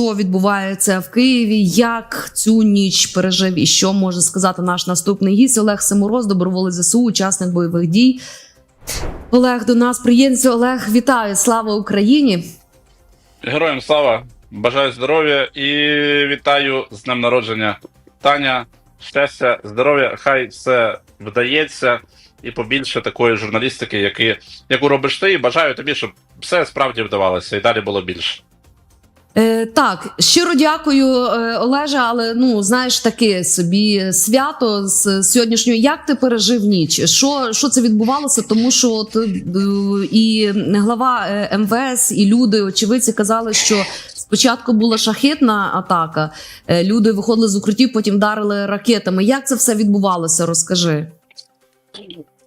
Що відбувається в Києві? Як цю ніч пережив і що може сказати наш наступний гість Олег Семороз, доброволець ЗСУ, учасник бойових дій. Олег до нас приєднується. Олег, вітаю! Слава Україні! Героям слава! Бажаю здоров'я і вітаю з днем народження. Таня, щастя, здоров'я, хай все вдається, і побільше такої журналістики, які, яку робиш ти, і бажаю тобі, щоб все справді вдавалося і далі було більше. Е, так, щиро дякую, е, Олеже. Але ну знаєш, таке собі свято з сьогоднішнього. Як ти пережив ніч? Що, що це відбувалося? Тому що от, е, і глава е, МВС, і люди, очевидці, казали, що спочатку була шахетна атака. Люди виходили з укриттів, потім вдарили ракетами. Як це все відбувалося? Розкажи.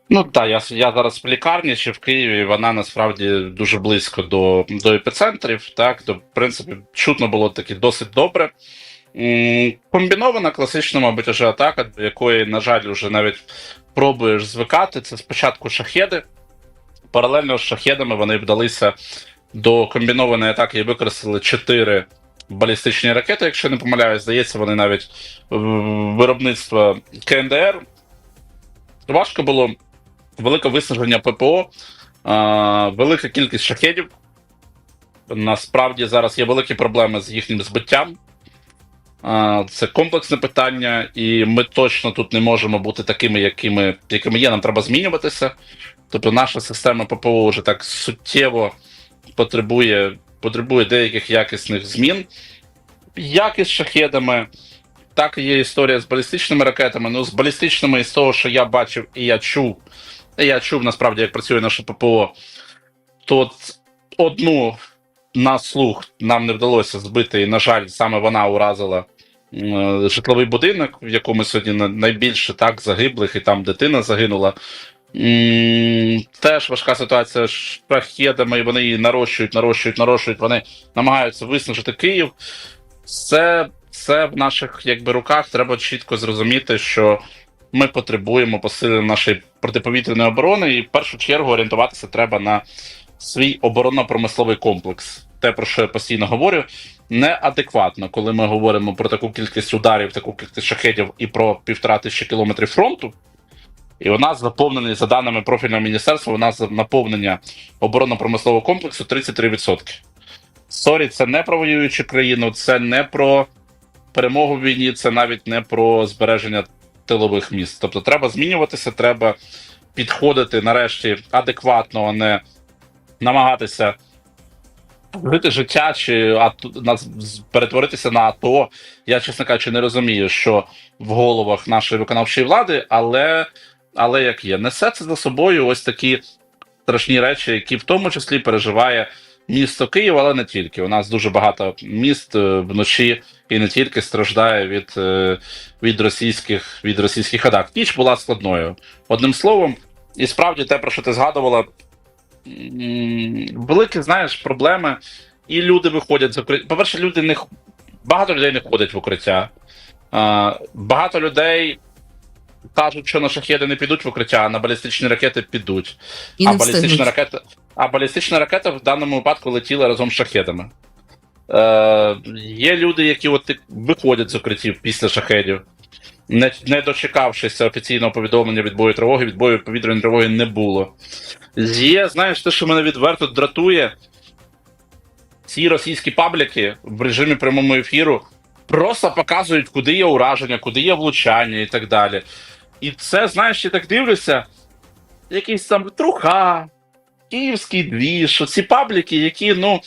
Ну так, я, я зараз в лікарні чи в Києві, вона насправді дуже близько до, до епіцентрів. Так, то, в принципі, чутно було таки досить добре. Комбінована класична, мабуть, вже атака, до якої, на жаль, вже навіть пробуєш звикати. Це спочатку шахеди. Паралельно з шахедами вони вдалися до комбінованої атаки і використали чотири балістичні ракети, якщо не помиляюсь, здається, вони навіть виробництва КНДР. Важко було велике виснаження ППО, а, велика кількість шахедів. Насправді зараз є великі проблеми з їхнім збиттям. Це комплексне питання, і ми точно тут не можемо бути такими, якими, якими є. Нам треба змінюватися. Тобто наша система ППО вже так суттєво потребує, потребує деяких якісних змін. Як із шахедами, так і є історія з балістичними ракетами. Ну, з балістичними, із того, що я бачив і я чув, я чув насправді, як працює наше ППО, то одну на слух нам не вдалося збити, і, на жаль, саме вона уразила е, житловий будинок, в якому сьогодні найбільше так загиблих, і там дитина загинула. Теж важка ситуація з шахедами, і вони її нарощують, нарощують, нарощують. Вони намагаються виснажити Київ. Це, це в наших якби, руках. Треба чітко зрозуміти, що ми потребуємо посилення нашої протиповітряної оборони, і в першу чергу орієнтуватися треба на свій оборонно-промисловий комплекс. Те, про що я постійно говорю, неадекватно, коли ми говоримо про таку кількість ударів, таку кількість шахедів і про півтора тисячі кілометрів фронту. І у нас заповнений, за даними профільного міністерства, у нас наповнення оборонно-промислового комплексу 33%. Сорі, це не про воюючу країну, це не про перемогу в війні, це навіть не про збереження тилових міст. Тобто треба змінюватися, треба підходити нарешті адекватно, а не намагатися жити життя чи перетворитися на АТО. Я, чесно кажучи, не розумію, що в головах нашої виконавчої влади, але, але як є, несе це за собою ось такі страшні речі, які в тому числі переживає місто Київ, але не тільки. У нас дуже багато міст е, вночі і не тільки страждає від, е, від російських від російських атак. Ніч була складною. Одним словом, і справді те, про що ти згадувала, великі, знаєш, проблеми, і люди виходять з укриття. По-перше, люди не багато людей не ходять в укриття. Багато людей кажуть, що на шахеди не підуть в укриття, а на балістичні ракети підуть. І а балістична ракета, а балістична ракета в даному випадку летіла разом з шахедами. Е, є люди, які от виходять з укриттів після шахедів, не, не дочекавшися офіційного повідомлення від бою тривоги, від бою повітряної тривоги не було. Є, знаєш, те, що мене відверто дратує, ці російські пабліки в режимі прямого ефіру просто показують, куди є ураження, куди є влучання і так далі. І це, знаєш, я так дивлюся, якийсь там труха, київський двіж, ці пабліки, які, ну,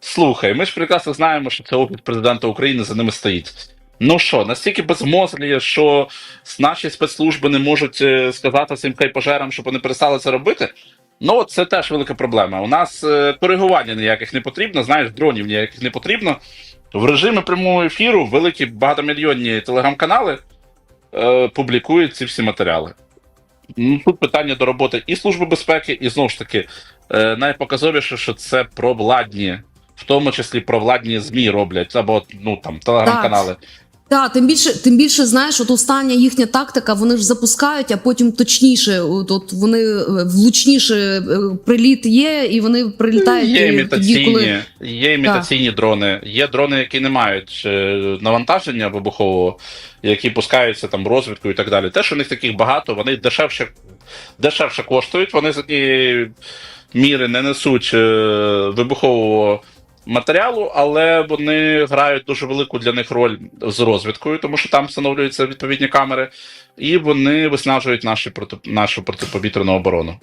слухай, ми ж прекрасно знаємо, що це офіс президента України за ними стоїть. Ну що, настільки безмозглі, що наші спецслужби не можуть е, сказати цим хайпожерам, щоб вони перестали це робити. Ну, це теж велика проблема. У нас е, коригування ніяких не потрібно, знаєш, дронів ніяких не потрібно. В режимі прямого ефіру великі багатомільйонні телеграм-канали е, публікують ці всі матеріали. Тут питання до роботи і Служби безпеки, і знову ж таки, е, найпоказовіше, що це провладні, в тому числі провладні ЗМІ роблять, або ну там телеграм-канали. Та тим більше, тим більше, знаєш, от остання їхня тактика, вони ж запускають, а потім точніше, от, от вони е, влучніше е, приліт є, і вони прилітають Є тоді, імітаційні, коли є імітаційні дрони, є дрони, які не мають е, навантаження вибухового, які пускаються там розвідку і так далі. Те, що в них таких багато, вони дешевше, дешевше коштують, вони за ті міри не несуть вибухового матеріалу, але вони грають дуже велику для них роль з розвідкою, тому що там встановлюються відповідні камери, і вони виснажують наші проти, нашу протиповітряну оборону.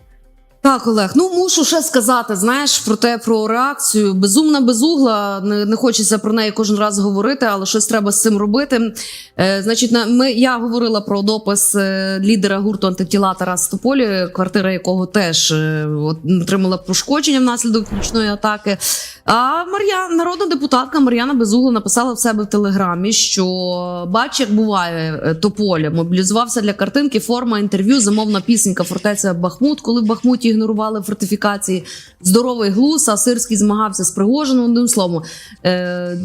Так, Олег, ну мушу ще сказати, знаєш, про те про реакцію. Безумна безугла. Не, не хочеться про неї кожен раз говорити, але щось треба з цим робити. Е, значить, на ми я говорила про допис е, лідера гурту антитіла Тарас Тополі, квартира якого теж е, от, отримала пошкодження внаслідок нічної атаки. А Мар'я, народна депутатка Мар'яна Безугла написала в себе в телеграмі, що бач, як буває е, Тополя, мобілізувався для картинки, форма інтерв'ю, замовна пісенька фортеця Бахмут, коли в Бахмуті ігнорували фортифікації. Здоровий глус, а Сирський змагався з Пригожином. Одним словом, е,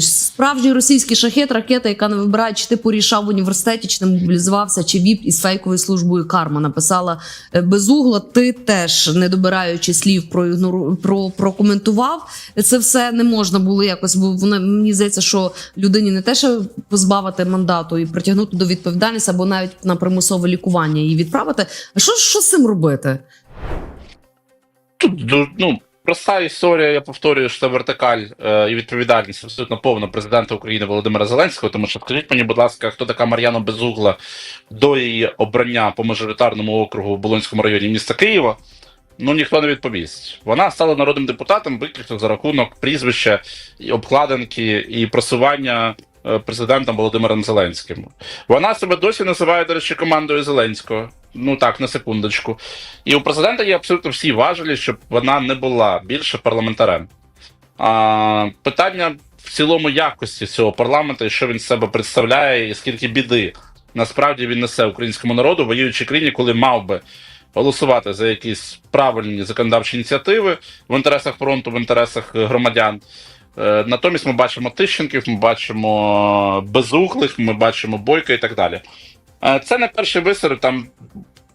справжній російський шахет, ракета, яка не вибирає, чи ти порішав в університеті, чи не мобілізувався, чи віп із фейковою службою карма. Написала е, безугла. Ти теж не добираючи слів про про прокоментував. Це все не можна було якось, бо вона мені здається, що людині не те, що позбавити мандату і притягнути до відповідальності, або навіть на примусове лікування її відправити. А що, що з цим робити? Тут ну, проста історія, я повторюю, що це вертикаль е, і відповідальність абсолютно повна президента України Володимира Зеленського. Тому що скажіть мені, будь ласка, хто така Мар'яна Безугла до її обрання по мажоритарному округу в Болонському районі міста Києва? Ну ніхто не відповість. Вона стала народним депутатом виключно за рахунок прізвища, і обкладинки і просування президентом Володимиром Зеленським. Вона себе досі називає, до речі, командою Зеленського. Ну так, на секундочку. І у президента є абсолютно всі важелі, щоб вона не була більше парламентарем. А, питання в цілому якості цього парламенту, і що він з себе представляє, і скільки біди насправді він несе українському народу, воюючи країні, коли мав би голосувати за якісь правильні законодавчі ініціативи в інтересах фронту, в інтересах е, громадян. Е, Натомість ми бачимо Тищенків, ми бачимо безуглих, ми бачимо бойка і так далі. Е, Це не перший висер, там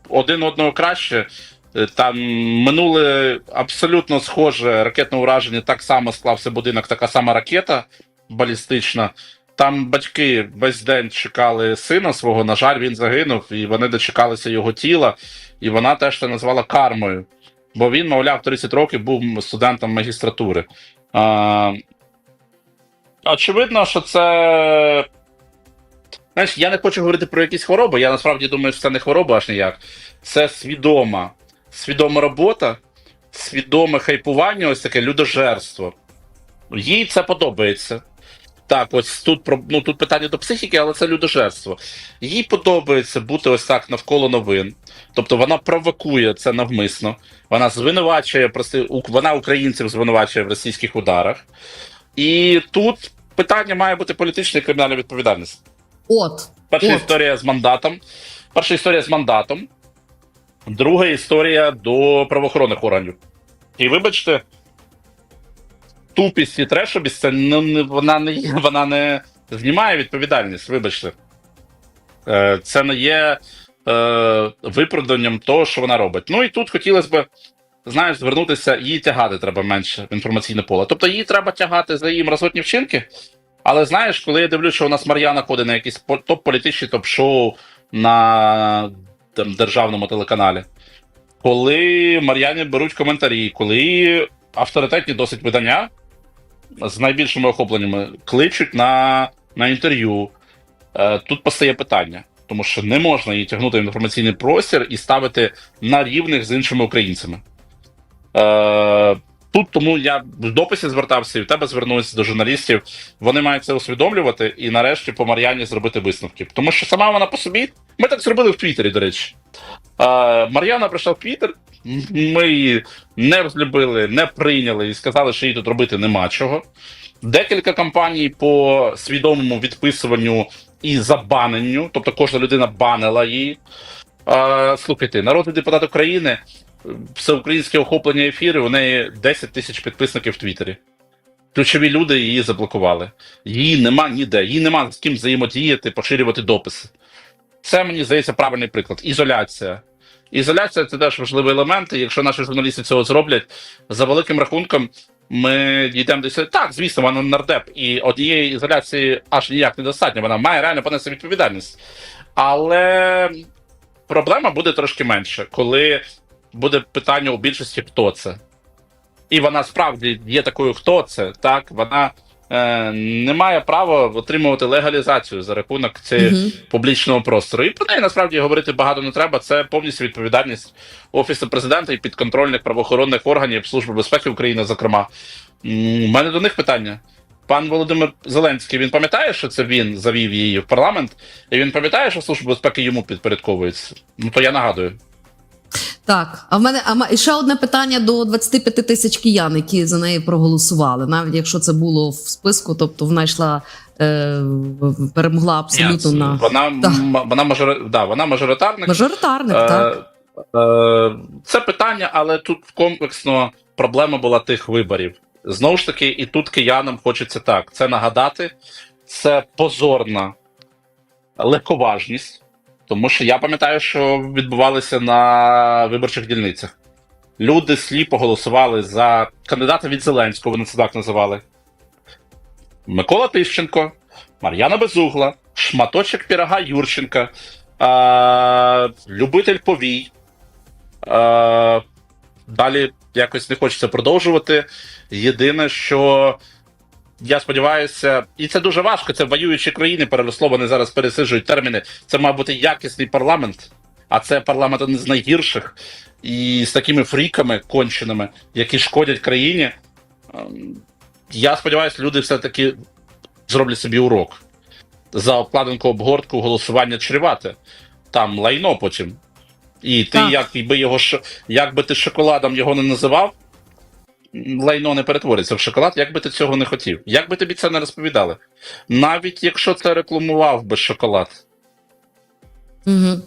один одного краще. Е, Там минуле абсолютно схоже ракетне ураження. Так само склався будинок, така сама ракета балістична. Там батьки весь день чекали сина свого. На жаль, він загинув, і вони дочекалися його тіла, і вона теж це назвала кармою. Бо він, мовляв, 30 років був студентом магістратури. А, очевидно, що це. Знаєш, я не хочу говорити про якісь хвороби. Я насправді думаю, що це не хвороба аж ніяк. Це свідома, свідома робота, свідоме хайпування, ось таке людожерство. Їй це подобається. Так, ось тут ну, тут питання до психіки, але це людожерство. Їй подобається бути ось так навколо новин. Тобто вона провокує це навмисно. Вона звинувачує прости, вона українців звинувачує в російських ударах. І тут питання має бути політична і кримінальна відповідальність. От Перша От. історія з мандатом. Перша історія з мандатом. Друга історія до правоохоронних органів. І вибачте, тупість і трешобість, це ну, не, вона, не, вона не знімає відповідальність, вибачте. Е, це не є е, виправданням того, що вона робить. Ну і тут хотілося б, знаєш, звернутися, її тягати треба менше в інформаційне поле. Тобто її треба тягати за її мразотні вчинки. Але знаєш, коли я дивлюся, що у нас Мар'яна ходить на якісь топ-політичні топ-шоу на там, державному телеканалі, коли Мар'яні беруть коментарі, коли авторитетні досить видання з найбільшими охопленнями кличуть на, на інтерв'ю, е, тут постає питання. Тому що не можна її тягнути в інформаційний простір і ставити на рівних з іншими українцями. Е, тут тому я в дописі звертався і в тебе звернувся до журналістів. Вони мають це усвідомлювати і нарешті по Мар'яні зробити висновки. Тому що сама вона по собі. Ми так зробили в Твіттері, до речі. Е, Мар'яна прийшла в Твіттер, ми її не розлюбили, не прийняли і сказали, що їй тут робити нема чого. Декілька кампаній по свідомому відписуванню і забаненню, тобто кожна людина банила її. Е, слухайте, народний депутат України, всеукраїнське охоплення ефіру, у неї 10 тисяч підписників в Твіттері. ключові люди її заблокували. Її нема ніде, її нема з ким взаємодіяти, поширювати дописи. Це мені здається правильний приклад. Ізоляція. Ізоляція це теж важливий елемент. І якщо наші журналісти цього зроблять, за великим рахунком, ми дійдемо до цього. Так, звісно, вона нардеп, і однієї ізоляції аж ніяк недостатньо. Вона має реально понести відповідальність. Але проблема буде трошки менше, коли буде питання у більшості, хто це. І вона справді є такою, хто це. Так, вона не має права отримувати легалізацію за рахунок Мгм. публічного простору. І про неї насправді говорити багато не треба. Це повністю відповідальність Офісу президента і підконтрольних правоохоронних органів Служби безпеки України, зокрема. У мене до них питання. Пан Володимир Зеленський, він пам'ятає, що це він завів її в парламент, і він пам'ятає, що Служба безпеки йому підпорядковується. Ну то я нагадую. Так, а в мене а і ще одне питання до 25 тисяч киян, які за неї проголосували. Навіть якщо це було в списку, тобто вона йшла е, перемогла абсолютно Ні, на вона, Так. вона, мажори... да, вона мажоритарник. мажоритарник, Е, так. е, Це питання, але тут комплексно проблема була тих виборів. Знову ж таки, і тут киянам хочеться так: це нагадати, це позорна легковажність, тому що я пам'ятаю, що відбувалося на виборчих дільницях. Люди сліпо голосували за кандидата від Зеленського, вони це так називали. Микола Тищенко, Мар'яна Безугла, шматочок пірога Юрченка, е, любитель повій. Е, далі якось не хочеться продовжувати. Єдине, що я сподіваюся, і це дуже важко. Це воюючі країни переросло, вони зараз пересиджують терміни. Це має бути якісний парламент, а це парламент один з найгірших. І з такими фріками конченими, які шкодять країні. Ем, Я сподіваюся, люди все-таки зроблять собі урок. За обкладинку обгортку голосування чревате. Там лайно потім. І ти, як би його як би ти шоколадом його не називав, лайно не перетвориться в шоколад, як би ти цього не хотів. Як би тобі це не розповідали. Навіть якщо це рекламував би шоколад. Угу.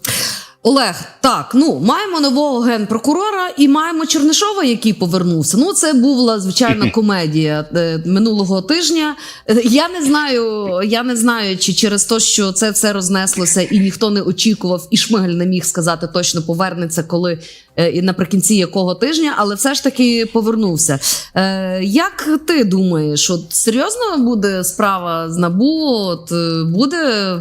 Олег, так, ну маємо нового генпрокурора і маємо Чернишова, який повернувся. Ну, це була звичайна комедія е, минулого тижня. Е, Я не знаю, я не знаю, чи через те, що це все рознеслося, і ніхто не очікував, і Шмигаль не міг сказати точно повернеться, коли е, і наприкінці якого тижня, але все ж таки повернувся. Е, як ти думаєш, от серйозно буде справа з набу? От буде.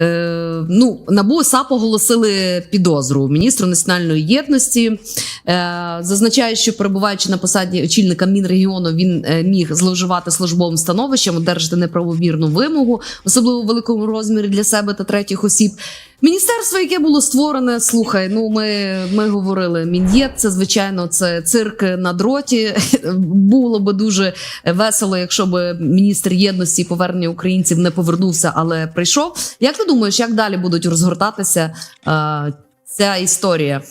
Е, ну, набу САП оголосили підозру міністру національної єдності. Е, зазначає, що перебуваючи на посаді очільника Мінрегіону, він е, міг зловживати службовим становищем, одержати неправомірну вимогу, особливо в великому розмірі для себе та третіх осіб. Міністерство, яке було створене, слухай. Ну ми, ми говорили. Мін'єт, це звичайно, це цирк на дроті. Було би дуже весело, якщо б міністр єдності і повернення українців не повернувся, але прийшов. Як ти думаєш, як далі будуть розгортатися е, ця історія?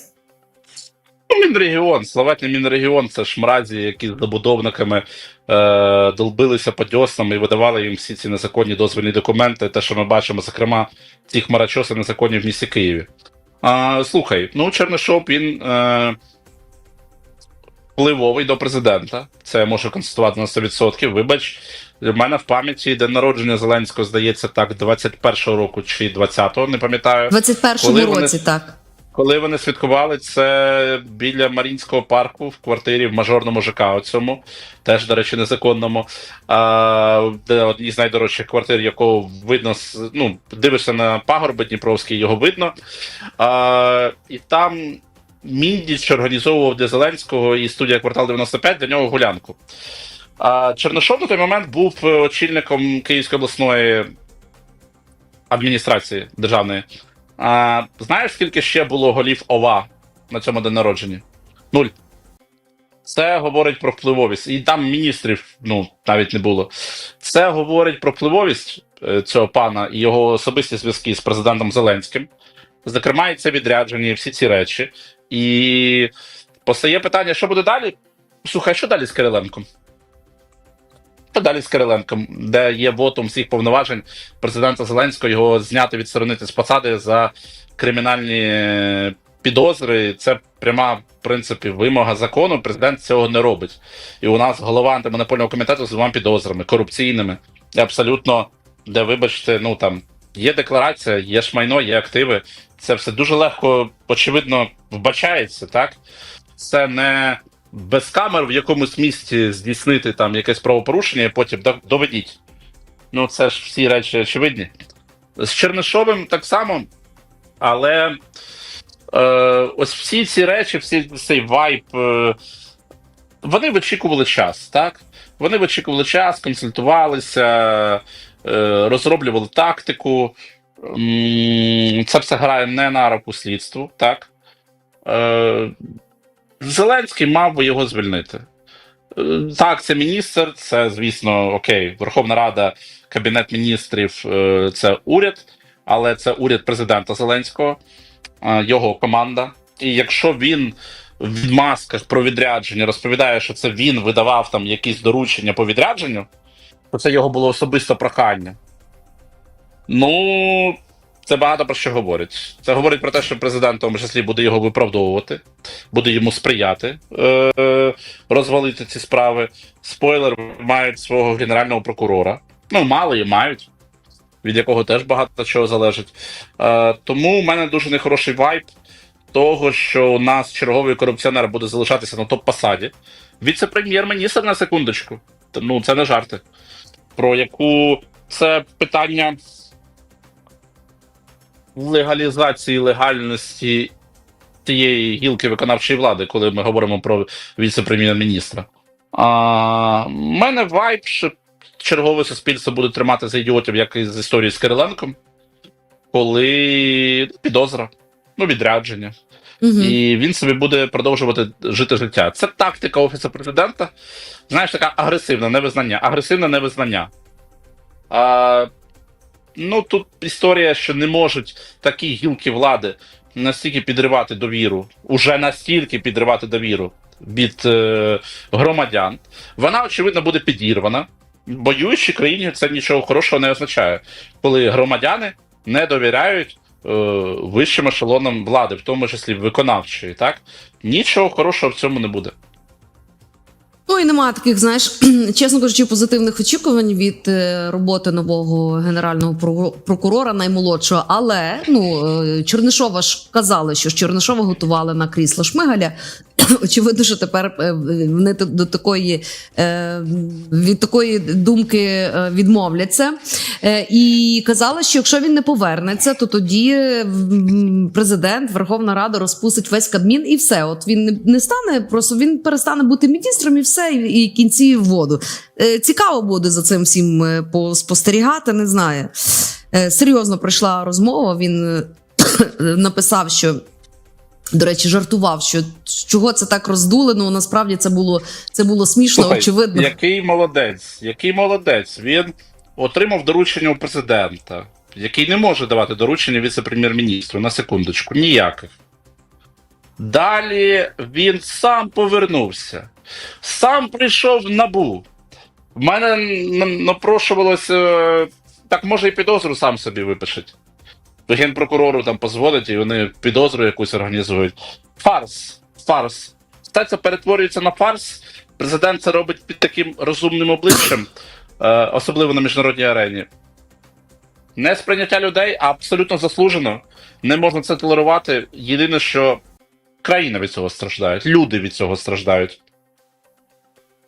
Ну, Мінрегіон, славетний Мінрегіон, це ж мразі, які з забудовниками е, долбилися по дьоснам і видавали їм всі ці незаконні дозвільні документи. Те, що ми бачимо, зокрема, ці хмарочоси незаконні в місті Києві. А, слухай, ну Чернишов він е, впливовий до президента. Це я можу констатувати на 100%. Вибач, в мене в пам'яті день народження Зеленського, здається, так, 21-го року чи 20-го, не пам'ятаю. У 21-му Коли вони- році, так. Коли вони святкували це біля Марінського парку в квартирі в мажорному ЖК оцьому, теж, до речі, незаконному, а, де одній з найдорожчих квартир, якого видно, ну, дивишся на пагорби Дніпровський, його видно. А, і там Міндіч організовував для Зеленського і студія Квартал 95 для нього гулянку. А Чернишов на той момент був очільником Київської обласної адміністрації державної. А, знаєш, скільки ще було голів ОВА на цьому день народження? Нуль. Це говорить про впливовість. І там міністрів ну, навіть не було. Це говорить про впливовість е, цього пана і його особисті зв'язки з президентом Зеленським. Зокрема, і це відрядження, і всі ці речі. І постає питання, що буде далі? Слухай, що далі з Кириленком? Що далі з Кириленком, де є вотом всіх повноважень президента Зеленського його зняти відсторонити з посади за кримінальні е, підозри. Це пряма, в принципі, вимога закону. Президент цього не робить. І у нас голова антимонопольного комітету з двома підозрами корупційними. Абсолютно, де, вибачте, ну там є декларація, є ж майно, є активи. Це все дуже легко, очевидно, вбачається, так? Це не без камер в якомусь місці здійснити там якесь правопорушення, і потім доведіть. Ну, це ж всі речі очевидні. З Чернишовим так само, але е, ось всі ці речі, всі цей вайб, е, вони вичікували час, так? Вони вичікували час, консультувалися, е, розроблювали тактику. Це все грає не на руку слідству, так? Е, Зеленський мав би його звільнити. Е, Так, це міністр, це, звісно, окей, Верховна Рада, Кабінет міністрів е, це уряд, але це уряд президента Зеленського, е, його команда. І якщо він в відмазках про відрядження розповідає, що це він видавав там якісь доручення по відрядженню, то це його було особисте прохання. Ну, це багато про що говорить. Це говорить про те, що президент, в тому числі, буде його виправдовувати, буде йому сприяти е- розвалити ці справи. Спойлер, мають свого генерального прокурора. Ну, мали і мають, від якого теж багато чого залежить. Е- тому у мене дуже нехороший вайб того, що у нас черговий корупціонер буде залишатися на топ-посаді. Віце-прем'єр-міністр на секундочку. Ну, це не жарти. Про яку це питання легалізації легальності тієї гілки виконавчої влади, коли ми говоримо про віце-прем'єр-міністра. А, в мене вайб, що чергове суспільство буде тримати за ідіотів, як і з історії з Кириленком, коли підозра, ну, відрядження. Угу. І він собі буде продовжувати жити життя. Це тактика офісу президента. Знаєш, така агресивна невизнання. Агресивне невизнання. А, ну тут історія, що не можуть такі гілки влади настільки підривати довіру, уже настільки підривати довіру від е, громадян. Вона, очевидно, буде підірвана. Боюючи країні, це нічого хорошого не означає, коли громадяни не довіряють е, вищим ешелонам влади, в тому числі виконавчої, так нічого хорошого в цьому не буде. Ну і немає таких, знаєш, чесно кажучи, позитивних очікувань від е, роботи нового генерального про- прокурора наймолодшого. Але ну е, Чернишова ж казали, що Чернишова готували на крісло Шмигаля. Очевидно, що тепер е, вони до такої е, від такої думки е, відмовляться. І казали, що якщо він не повернеться, то тоді президент, Верховна Рада розпустить весь Кабмін і все. От він не- не стане, просто він перестане бути міністром і все, і, кінці в воду. Цікаво буде за цим всім поспостерігати, не знаю. Серйозно пройшла розмова. Він написав, що. До речі, жартував, що чого це так роздули. Ну насправді це було це було смішно, Слухай, очевидно. Який молодець, який молодець. Він отримав доручення у президента, який не може давати доручення віце-прем'єр-міністру на секундочку, ніяких. Далі він сам повернувся, сам прийшов в набу. В мене напрошувалося, е, так може і підозру сам собі випишуть. Генпрокурору там позвонить, і вони підозру якусь організують. Фарс. Фарс. Все це перетворюється на фарс. Президент це робить під таким розумним обличчям, е, особливо на міжнародній арені. Не сприйняття людей а абсолютно заслужено. Не можна це толерувати. Єдине, що країна від цього страждає, люди від цього страждають.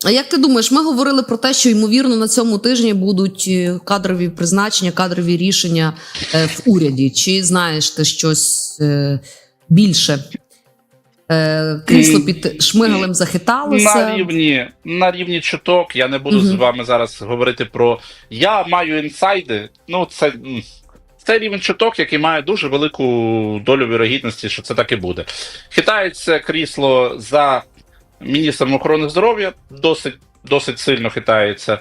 А як ти думаєш, ми говорили про те, що ймовірно на цьому тижні будуть е, кадрові призначення, кадрові рішення е, в уряді? Чи знаєш ти щось е, більше? Крісло під шмигалем захиталося На рівні, на рівні чуток я не буду з вами зараз говорити про я маю інсайди. Ну, це, це рівень чуток, який має дуже велику долю вірогідності, що це так і буде. Хитається крісло за міністром охорони здоров'я, досить, досить сильно хитається.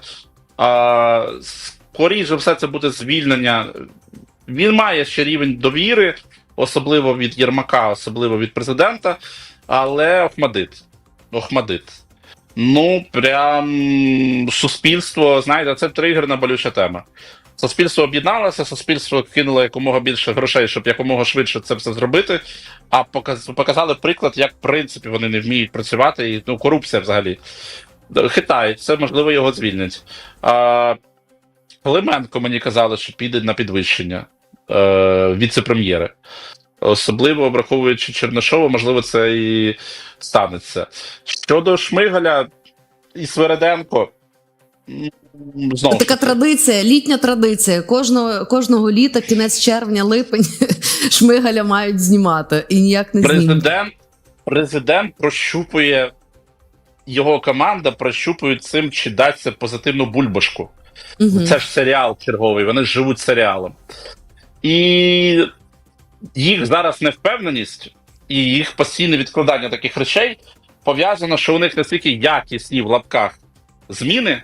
А, скоріше все, це буде звільнення. Він має ще рівень довіри, особливо від Єрмака, особливо від президента. Але Охмадит. Охмадит. Ну, прям суспільство, знаєте, це тригерна болюча тема. Суспільство об'єдналося, суспільство кинуло якомога більше грошей, щоб якомога швидше це все зробити. А показали приклад, як в принципі вони не вміють працювати, і ну, корупція взагалі. Хитають, це можливо його звільнять. Клименко мені казали, що піде на підвищення е, віце-прем'єри. Особливо враховуючи Чернишова, можливо, це і станеться. Щодо Шмигаля і Свереденко. Знову Це така традиція, літня традиція. Кожного кожного літа, кінець червня, липень шмигаля мають знімати і ніяк не президент, президент прощупує, його команда прощупує цим, чи дасться позитивну бульбашку. Мгм. Це ж серіал черговий, вони живуть серіалом. І їх зараз невпевненість і їх постійне відкладання таких речей пов'язано, що у них настільки якісні в лапках зміни,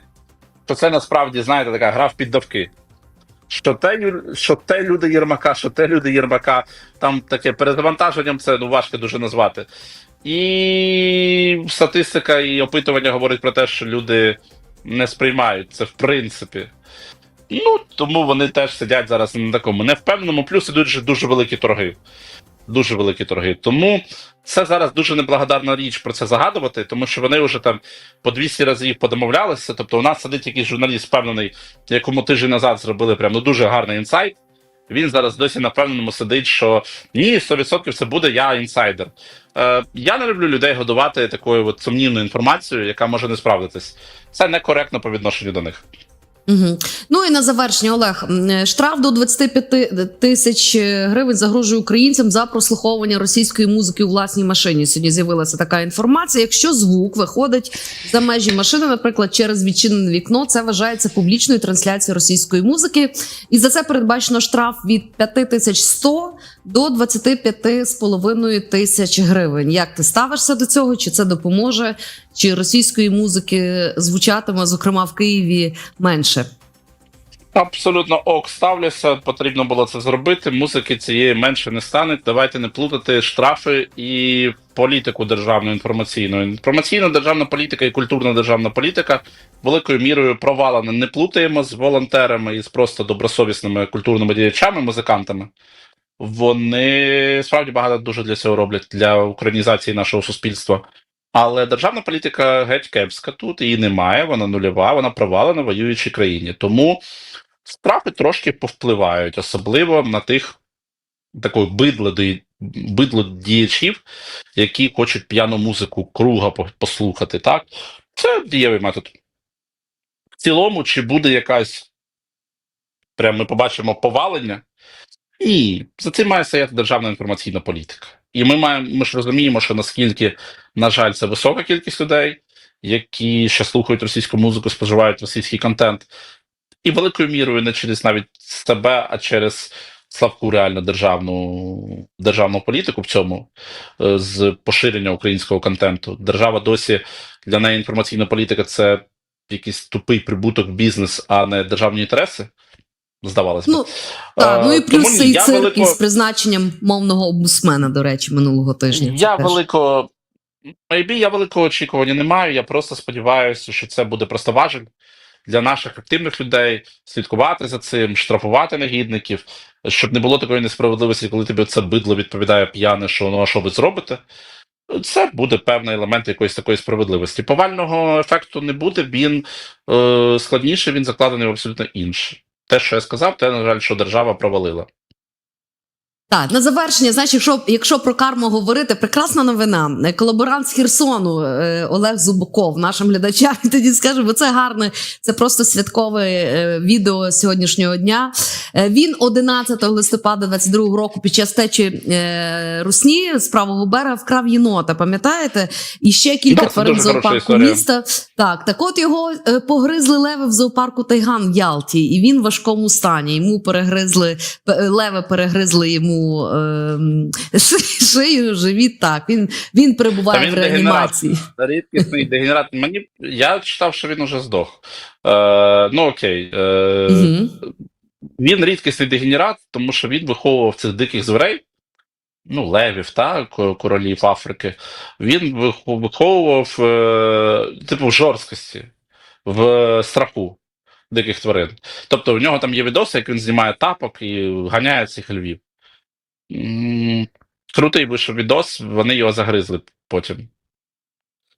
що це насправді, знаєте, така гра в піддавки. Що те, що те люди Єрмака, що те люди Єрмака, там таке перезавантаженням це ну, важко дуже назвати. І статистика і опитування говорять про те, що люди не сприймають це в принципі. Ну, тому вони теж сидять зараз на такому невпевненому, плюс ідуть дуже великі торги. Дуже великі торги. Тому це зараз дуже неблагодарна річ про це загадувати, тому що вони вже там по 200 разів подомовлялися. Тобто, у нас сидить якийсь журналіст впевнений, якому тиждень назад зробили прям ну, дуже гарний інсайт. Він зараз досі на впевненому сидить, що ні, 100% це буде я інсайдер. Е, я не люблю людей годувати такою от сумнівною інформацією, яка може не справдитись. Це некоректно по відношенню до них. Угу. Ну і на завершення, Олег, штраф до 25 тисяч гривень загрожує українцям за прослуховування російської музики у власній машині. Сьогодні з'явилася така інформація. Якщо звук виходить за межі машини, наприклад, через відчинене вікно, це вважається публічною трансляцією російської музики, і за це передбачено штраф від 5100 до 25,5 тисяч гривень. Як ти ставишся до цього? Чи це допоможе? Чи російської музики звучатиме, зокрема в Києві, менше? Абсолютно ок ставлюся, потрібно було це зробити. Музики цієї менше не стане. Давайте не плутати штрафи і політику державну інформаційну. Інформаційна державна політика і культурна державна політика великою мірою провалена. Не плутаємо з волонтерами і з просто добросовісними культурними діячами, музикантами. Вони справді багато дуже для цього роблять для українізації нашого суспільства. Але державна політика геть кепська тут її немає, вона нульова, вона провалена в воюючій країні. Тому штрафи трошки повпливають, особливо на тих такої бидло діячів, які хочуть п'яну музику круга послухати. Так, це дієвий метод. В цілому, чи буде якась, прямо ми побачимо повалення? Ні, за цим має стояти державна інформаційна політика. І ми маємо, ми ж розуміємо, що наскільки, на жаль, це висока кількість людей, які ще слухають російську музику, споживають російський контент, і великою мірою не через навіть себе, а через слабку реально державну, державну політику в цьому е, з поширення українського контенту. Держава досі для неї інформаційна політика це якийсь тупий прибуток, бізнес, а не державні інтереси. Здавалося б. Ну так, Е, ну і плюс цей цирк велико- із призначенням мовного обусмена, до речі, минулого тижня. Я теж. великого. Maybe я великого очікування не маю. Я просто сподіваюся, що це буде просто важель для наших активних людей слідкувати за цим, штрафувати негідників, щоб не було такої несправедливості, коли тобі це бидло відповідає п'яне, що ну а що ви зробите. Це буде певний елемент якоїсь такої справедливості. Повального ефекту не буде, він е, складніше, він закладений в абсолютно інше. Те, що я сказав, те, на жаль, що держава провалила. Так, на завершення, знаєш, якщо, якщо про карму говорити, прекрасна новина. Е, Колаборант з Херсону е, Олег Зубаков, нашим глядачам, тоді скаже, бо це гарне, це просто святкове е, відео сьогоднішнього дня. Він 11 листопада 22 року під час течі Русні з правого берега вкрав єнота. Пам'ятаєте? І ще кілька тварин зоопарку міста. Так, так от його погризли леви в зоопарку Тайган в Ялті, і він в важкому стані. Йому перегризли леви перегризли йому ши- шию, живіт. Так, він, він перебуває Та він в реанімації. Рідкісний дегенерат. Мені я читав, що він уже здох. Е, ну окей. Е, Угу. Він рідкісний дегенерат, тому що він виховував цих диких зверей, ну, левів, та, королів Африки. Він виховував, е, типу, в жорсткості, в страху. диких тварин. Тобто, у нього там є відоси, як він знімає тапок і ганяє цих львів. Крутий вийшов відос, вони його загризли потім.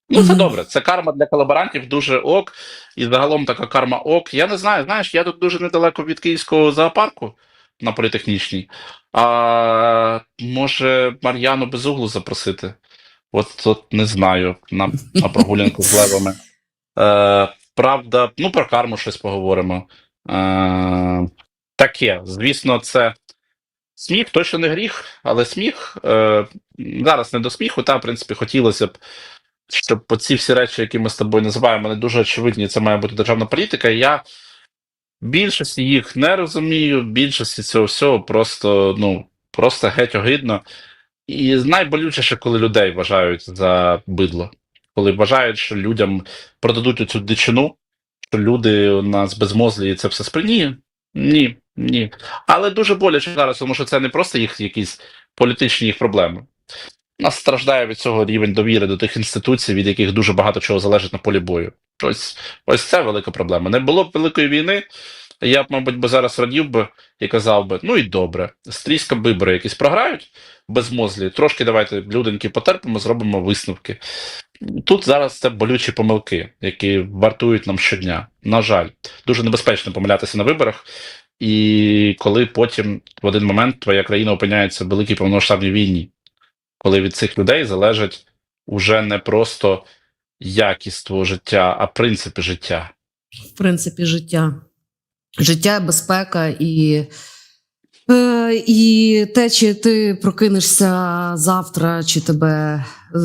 Ну, це добре. Це карма для колаборантів дуже ок. І загалом така карма ок. Я не знаю, знаєш, я тут дуже недалеко від київського зоопарку на політехнічній. А може Мар'яну Безуглу запросити? От, от не знаю, на, на прогулянку з левами. Е, правда, ну про карму щось поговоримо. Е, таке, звісно, це сміх, точно не гріх, але сміх. Е, зараз не до сміху, та, в принципі, хотілося б, щоб оці всі речі, які ми з тобою називаємо, не дуже очевидні, це має бути державна політика. І я більшості їх не розумію, більшості цього всього просто, ну, просто геть огидно. І найболючіше, коли людей вважають за бидло, коли вважають, що людям продадуть цю дичину, що люди у нас безмозлі і це все спри... Ні, ні. Але дуже боляче зараз, тому що це не просто їх якісь політичні їх проблеми. Нас страждає від цього рівень довіри до тих інституцій, від яких дуже багато чого залежить на полі бою. Ось, ось це велика проблема. Не було б великої війни. Я б, мабуть, би зараз радів би і казав би: ну і добре, стрійська вибори якісь програють безмозлі. Трошки давайте люденьки потерпимо, зробимо висновки. Тут зараз це болючі помилки, які вартують нам щодня. На жаль, дуже небезпечно помилятися на виборах. І коли потім в один момент твоя країна опиняється в великій повномасштабній війні, коли від цих людей залежить уже не просто якість твого життя, а принципи життя. в принципі, життя. Життя, безпека і, е, і те, чи ти прокинешся завтра, чи тебе е,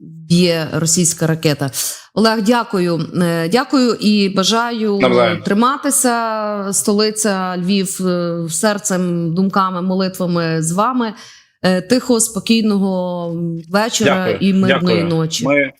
б'є російська ракета. Олег, дякую. Е, Дякую і бажаю Навзаєм. триматися. Столиця Львів е, серцем, думками, молитвами з вами. Е, Тихого, спокійного вечора Дякую, і мирної дякую. ночі. Ми,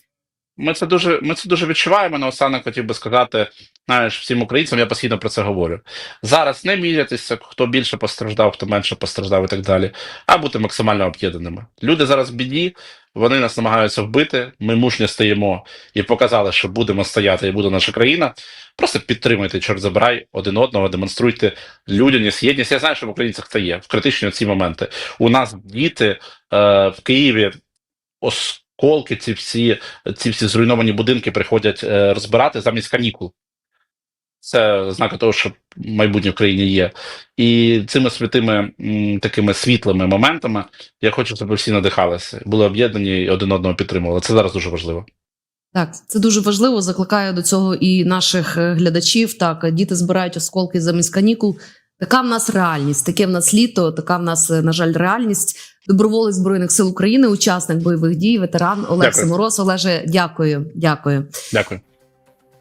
ми, це дуже, ми це дуже відчуваємо. Наостанок хотів би сказати, знаєш, всім українцям, я постійно про це говорю. Зараз не мірятися, хто більше постраждав, хто менше постраждав і так далі, а бути максимально об'єднаними. Люди зараз в біді, вони нас намагаються вбити. Ми мужньо стоїмо і показали, що будемо стояти, і буде наша країна. Просто підтримуйте, чорт забирай один одного, демонструйте людяність, єдність. Я знаю, що в українцях це є в критичні ці моменти. У нас діти е, в Києві осколки, ці всі, ці всі зруйновані будинки приходять е, розбирати замість канікул. Це ознака того, що майбутнє в країні є. І цими святими такими світлими моментами я хочу, щоб ви всі надихалися, були об'єднані і один одного підтримували. Це зараз дуже важливо. Так, це дуже важливо. Закликаю до цього і наших е, глядачів. Так, діти збирають осколки замість канікул. Така в нас реальність, таке в нас літо, така в нас, е, на жаль, реальність. Доброволець Збройних сил України, учасник бойових дій, ветеран Олег Дякую. Симороз. Олеже, дякую. Дякую. Дякую.